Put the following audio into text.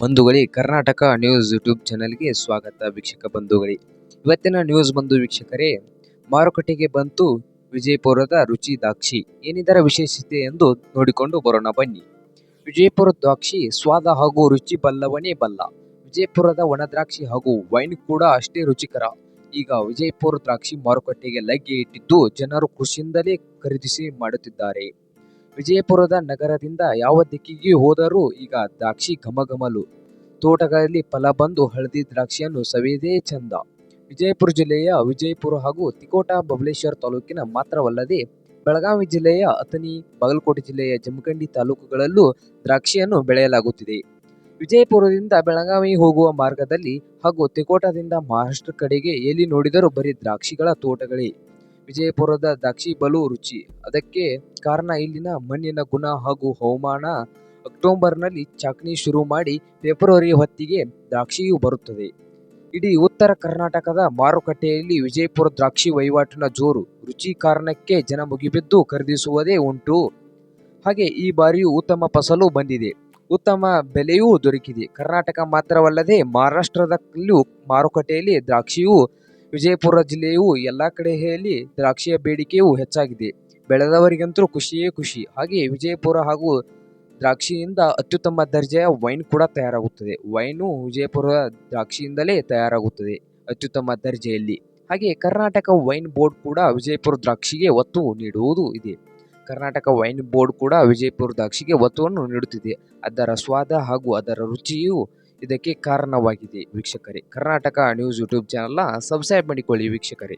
ಬಂಧುಗಳೇ, Karnataka news YouTube ಚಾನೆಲ್ಗೆ ಸ್ವಾಗತ ವೀಕ್ಷಕ ಬಂಧುಗಳೇ. ಇವತ್ತಿನ ನ್ಯೂಸ್ ಬಂಧು ವೀಕ್ಷಕರೇ, ಮಾರುಕಟ್ಟೆಗೆ ಬಂತು ವಿಜಯಪುರದ ರುಚಿ ದ್ರಾಕ್ಷಿ. ಏನಿದರ ವಿಶೇಷತೆ ಎಂದು ನೋಡಿಕೊಂಡು ಬರೋಣ ಬನ್ನಿ. ವಿಜಯಪುರ ದ್ರಾಕ್ಷಿ ಸ್ವಾದ ಹಾಗೂ ರುಚಿ ಬಲ್ಲವನೇ ಬಲ್ಲ. ವಿಜಯಪುರದ ಒಣ ದ್ರಾಕ್ಷಿ ಹಾಗೂ ವೈನ್ ಕೂಡ ಅಷ್ಟೇ ರುಚಿಕರ. ಈಗ ವಿಜಯಪುರ ದ್ರಾಕ್ಷಿ ಮಾರುಕಟ್ಟೆಗೆ ಲಗ್ಗೆ ಇಟ್ಟಿದ್ದು ಜನರು ಖುಷಿಯಿಂದಲೇ ಖರೀದಿಸಿ ಮಾಡುತ್ತಿದ್ದಾರೆ. ವಿಜಯಪುರದ ನಗರದಿಂದ ಯಾವ ದಿಕ್ಕಿಗೆ ಹೋದರೂ ಈಗ ದ್ರಾಕ್ಷಿ ಘಮಘಮಲು. ತೋಟಗಳಲ್ಲಿ ಫಲ ಬಂದು ಹಳದಿ ದ್ರಾಕ್ಷಿಯನ್ನು ಸವಿಯದೇ ಚಂದ. ವಿಜಯಪುರ ಜಿಲ್ಲೆಯ ವಿಜಯಪುರ ಹಾಗೂ ತಿಕೋಟ ಬಬಲೇಶ್ವರ ತಾಲೂಕಿನ ಮಾತ್ರವಲ್ಲದೆ ಬೆಳಗಾವಿ ಜಿಲ್ಲೆಯ ಅಥಣಿ, ಬಾಗಲಕೋಟೆ ಜಿಲ್ಲೆಯ ಜಮಖಂಡಿ ತಾಲೂಕುಗಳಲ್ಲೂ ದ್ರಾಕ್ಷಿಯನ್ನು ಬೆಳೆಯಲಾಗುತ್ತಿದೆ. ವಿಜಯಪುರದಿಂದ ಬೆಳಗಾವಿ ಹೋಗುವ ಮಾರ್ಗದಲ್ಲಿ ಹಾಗೂ ತಿಕೋಟದಿಂದ ಮಹಾರಾಷ್ಟ್ರ ಕಡೆಗೆ ಎಲ್ಲಿ ನೋಡಿದರೂ ಬರೀ ದ್ರಾಕ್ಷಿಗಳ ತೋಟಗಳೇ. ವಿಜಯಪುರದ ದ್ರಾಕ್ಷಿ ಬಲು ರುಚಿ. ಅದಕ್ಕೆ ಕಾರಣ ಇಲ್ಲಿನ ಮಣ್ಣಿನ ಗುಣ ಹಾಗೂ ಹವಾಮಾನ. ಅಕ್ಟೋಬರ್ನಲ್ಲಿ ಚಾಕಣಿ ಶುರು ಮಾಡಿ ಫೆಬ್ರವರಿ ಹೊತ್ತಿಗೆ ದ್ರಾಕ್ಷಿಯು ಬರುತ್ತದೆ. ಇಡೀ ಉತ್ತರ ಕರ್ನಾಟಕದ ಮಾರುಕಟ್ಟೆಯಲ್ಲಿ ವಿಜಯಪುರ ದ್ರಾಕ್ಷಿ ವಹಿವಾಟಿನ ಜೋರು. ರುಚಿ ಕಾರಣಕ್ಕೆ ಜನ ಮುಗಿಬಿದ್ದು ಖರೀದಿಸುವುದೇ ಉಂಟು. ಹಾಗೆ ಈ ಬಾರಿಯೂ ಉತ್ತಮ ಫಸಲು ಬಂದಿದೆ. ಉತ್ತಮ ಬೆಲೆಯೂ ದೊರಕಿದೆ. ಕರ್ನಾಟಕ ಮಾತ್ರವಲ್ಲದೆ ಮಹಾರಾಷ್ಟ್ರದಲ್ಲೂ ಮಾರುಕಟ್ಟೆಯಲ್ಲಿ ದ್ರಾಕ್ಷಿಯು ವಿಜಯಪುರ ಜಿಲ್ಲೆಯು ಎಲ್ಲ ಕಡೆಯಲ್ಲಿ ದ್ರಾಕ್ಷಿಯ ಬೇಡಿಕೆಯು ಹೆಚ್ಚಾಗಿದೆ. ಬೆಳೆದವರಿಗಂತೂ ಖುಷಿಯೇ ಖುಷಿ. ಹಾಗೆ ವಿಜಯಪುರ ಹಾಗೂ ದ್ರಾಕ್ಷಿಯಿಂದ ಅತ್ಯುತ್ತಮ ದರ್ಜೆಯ ವೈನ್ ಕೂಡ ತಯಾರಾಗುತ್ತದೆ. ವೈನು ವಿಜಯಪುರ ದ್ರಾಕ್ಷಿಯಿಂದಲೇ ತಯಾರಾಗುತ್ತದೆ ಅತ್ಯುತ್ತಮ ದರ್ಜೆಯಲ್ಲಿ. ಹಾಗೆ ಕರ್ನಾಟಕ ವೈನ್ ಬೋರ್ಡ್ ಕೂಡ ವಿಜಯಪುರ ದ್ರಾಕ್ಷಿಗೆ ಒತ್ತು ನೀಡುವುದು ಇದೆ. ಕರ್ನಾಟಕ ವೈನ್ ಬೋರ್ಡ್ ಕೂಡ ವಿಜಯಪುರ ದ್ರಾಕ್ಷಿಗೆ ಒತ್ತುವನ್ನು ನೀಡುತ್ತಿದೆ. ಅದರ ಸ್ವಾದ ಹಾಗೂ ಅದರ ರುಚಿಯು ಇದಕ್ಕೆ ಕಾರಣವಾಗಿದೆ ವೀಕ್ಷಕರೇ. ಕರ್ನಾಟಕ ನ್ಯೂಸ್ ಯೂಟ್ಯೂಬ್ ಚಾನಲ್ನ ಸಬ್ಸ್ಕ್ರೈಬ್ ಮಾಡಿಕೊಳ್ಳಿ ವೀಕ್ಷಕರೇ.